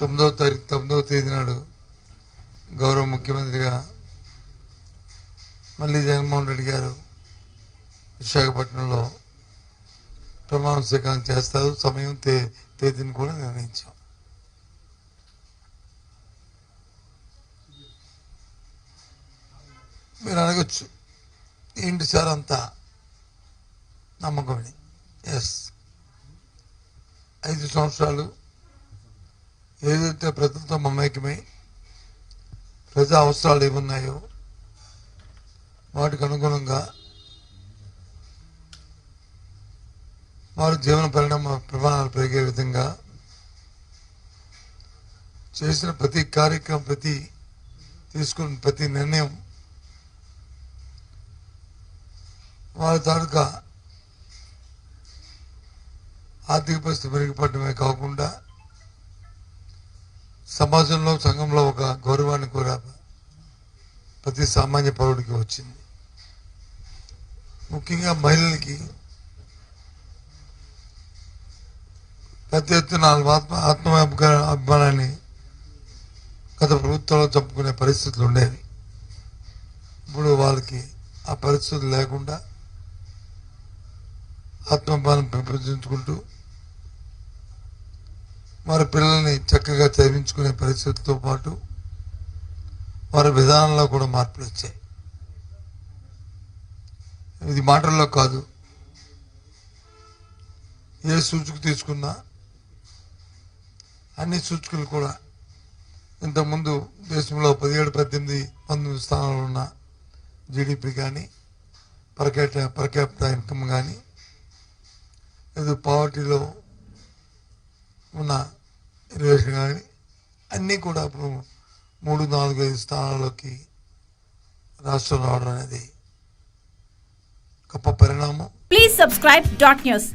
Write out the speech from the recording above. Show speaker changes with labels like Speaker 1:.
Speaker 1: తొమ్మిదవ తారీఖు తొమ్మిదవ తేదీ నాడు గౌరవ ముఖ్యమంత్రిగా మళ్ళీ జగన్మోహన్ రెడ్డి గారు విశాఖపట్నంలో ప్రమాణ స్వీకారం చేస్తారు. సమయం తే తేదీని కూడా నిర్ణయించాం. మీరు అడగచ్చు. ఏంటి సార్ అంతా నమ్మకమని? ఎస్ ఐదు సంవత్సరాలు ఏదైతే ప్రజలతో మమేకమై ప్రజా అవసరాలు ఏమున్నాయో వాటికి అనుగుణంగా వారి జీవన పరిణామ ప్రమాణాలు పెరిగే విధంగా చేసిన ప్రతి కార్యక్రమం ప్రతి తీసుకున్న ప్రతి నిర్ణయం వారి తాలూకా ఆర్థిక పరిస్థితి మెరుగుపడమే కాకుండా సమాజంలో సంఘంలో ఒక గౌరవాన్ని కూడా ప్రతి సామాన్య పౌరుడికి వచ్చింది. ముఖ్యంగా మహిళలకి పెద్ద ఎత్తున ఆత్మ ఆత్మ అభిమానాన్ని గత ప్రభుత్వంలో చంపుకునే పరిస్థితులు ఉండేవి. ఇప్పుడు వాళ్ళకి ఆ పరిస్థితులు లేకుండా ఆత్మభావం పెంపొందించుకుంటూ వారి పిల్లల్ని చక్కగా చదివించుకునే పరిస్థితితో పాటు వారి విధానంలో కూడా మార్పులు వచ్చాయి. ఇది మాటల్లో కాదు. ఏ సూచిక తీసుకున్నా అన్ని సూచికలు కూడా ఇంతకుముందు దేశంలో పదిహేడు పద్దెనిమిది పంతొమ్మిది స్థానాలు ఉన్న జీడిపి కానీ పర్ పర్ ఇన్కమ్ కానీ ఏదో పావర్టీలో ఉన్న కానీ అన్నీ కూడా ఇప్పుడు మూడు నాలుగు ఐదు స్థానాల్లోకి రాష్ట్రం రావడం అనేది గొప్ప పరిణామం.
Speaker 2: Please subscribe dot news